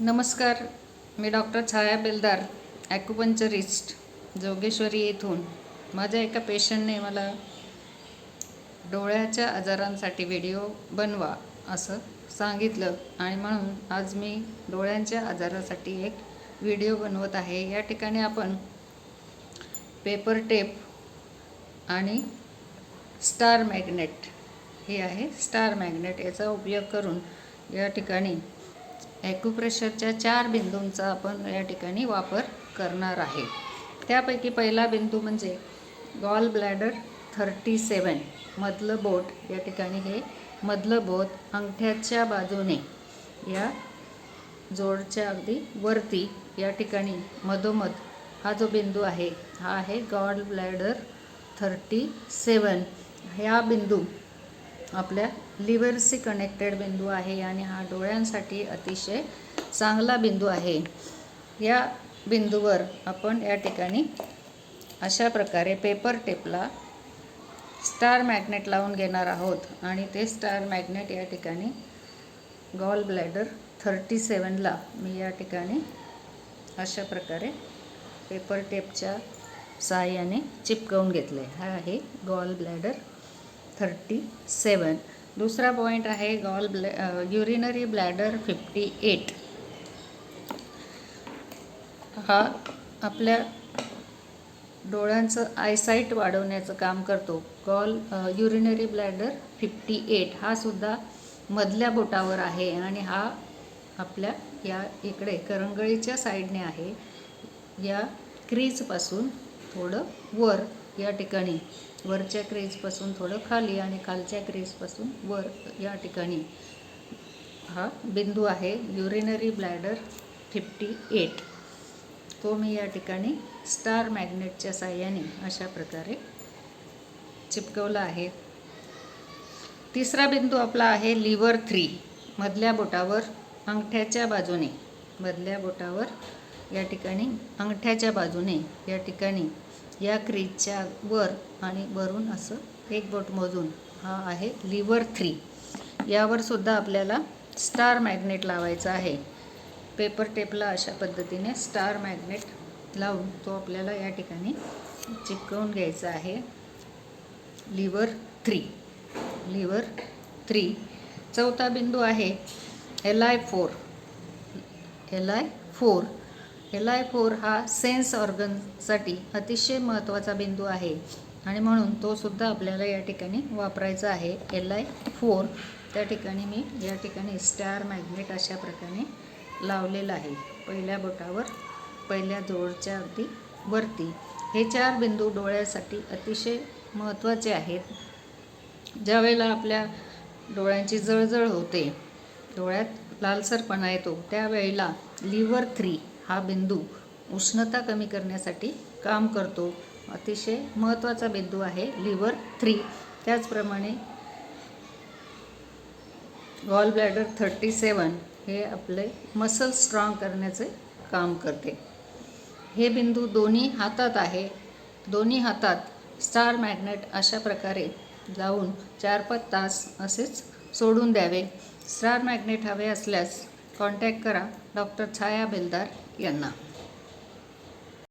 नमस्कार मी डॉक्टर छाया बेलदार ॲक्युपंचरिस्ट जोगेश्वरी येथून. माझ्या एका पेशंटने मला डोळ्याच्या आजारांसाठी व्हिडिओ बनवा असं सांगितलं आणि म्हणून आज मी डोळ्यांच्या आजारासाठी एक व्हिडिओ बनवत आहे. या ठिकाणी आपण पेपर टेप आणि स्टार मॅग्नेट हे आहे स्टार मॅग्नेट याचा उपयोग करून या ठिकाणी ॲक्युप्रेशरच्या चार बिंदूंचा आपण या ठिकाणी वापर करणार आहे. त्यापैकी पहिला बिंदू म्हणजे गॉल ब्लॅडर थर्टी सेवन मधलं बोट. या ठिकाणी हे मधलं बोट अंगठ्याच्या बाजूने या जोडच्या अगदी वरती या ठिकाणी मधोमध हा जो बिंदू आहे हा आहे गॉल ब्लॅडर थर्टी सेवन ह्या बिंदू आपल्या लिव्हरशी कनेक्टेड बिंदू आहे आणि हा डोळ्यांसाठी अतिशय चांगला बिंदू आहे. या बिंदूवर आपण या ठिकाणी अशा प्रकारे पेपर टेपला स्टार मॅग्नेट लावून घेणार आहोत आणि ते स्टार मॅग्नेट या ठिकाणी गॉल ब्लॅडर थर्टी सेवनला मी या ठिकाणी अशा प्रकारे पेपर टेपच्या सहाय्याने चिपकवून घेतले हा आहे गॉल ब्लॅडर थर्टी सेवन. दुसरा पॉईंट आहे gall ब्लॅ urinary bladder fifty eight हा आपल्या डोळ्यांचं आयसाईट वाढवण्याचं काम करतो. Gall urinary bladder fifty eight हा सुद्धा मधल्या बोटावर आहे आणि हा आपल्या या इकडे करंगळीच्या साईडने आहे. या क्रीजपासून थोडं वर या ठिकाणी. वरच्या क्रेजपासून थोडं खाली आणि खालच्या क्रेजपासून वर या ठिकाणी हा बिंदू आहे युरिनरी ब्लॅडर फिफ्टी एट तो मी या ठिकाणी स्टार मॅग्नेटच्या साह्याने अशा प्रकारे चिपकवला आहे. तिसरा बिंदू आपला आहे लिव्हर थ्री मधल्या बोटावर अंगठ्याच्या बाजूने मधल्या बोटावर या ठिकाणी अंगठ्याच्या बाजूने या ठिकाणी या क्रीजच्या वर आणि वरून असं एक बोट मोजून. हा आहे लिव्हर थ्री. यावर सुद्धा आपल्याला स्टार मॅग्नेट लावायचा आहे. पेपर टेपला अशा पद्धतीने स्टार मॅग्नेट लावून तो आपल्याला या ठिकाणी चिकटवून घ्यायचा आहे. Liver three. Liver three. चौथा बिंदू आहे L I four L I four L I four हा सेन्स ऑर्गनसाठी अतिशय महत्त्वाचा बिंदू आहे. आणि म्हणून तो सुद्धा आपल्याला या ठिकाणी वापरायचा आहे. एल आय फोर त्या ठिकाणी मी या ठिकाणी स्टार मॅग्नेट अशा प्रकारे लावलेलं आहे. पहिल्या बोटावर पहिल्या जोडच्या अगदी वरती. हे चार बिंदू डोळ्यासाठी अतिशय महत्त्वाचे आहेत. ज्यावेळेला आपल्या डोळ्यांची जळजळ होते डोळ्यात लालसरपणा येतो त्यावेळेला लिव्हर थ्री हा बिंदू उष्णता कमी करण्यासाठी काम करतो. अतिशय महत्त्वाचा बिंदू आहे लिव्हर थ्री. त्याचप्रमाणे गॉल ब्लॅडर थर्टी सेवन हे आपले मसल स्ट्रॉंग करण्याचे काम करते. हे बिंदू दोन्ही हातात आहे. दोन्ही हातात स्टार मॅग्नेट अशा प्रकारे जाऊन चार पाच तास असेच सोडून द्यावे. स्टार मॅग्नेट हवे असल्यास कॉन्टॅक्ट करा. डॉक्टर छाया बेलदार 人呐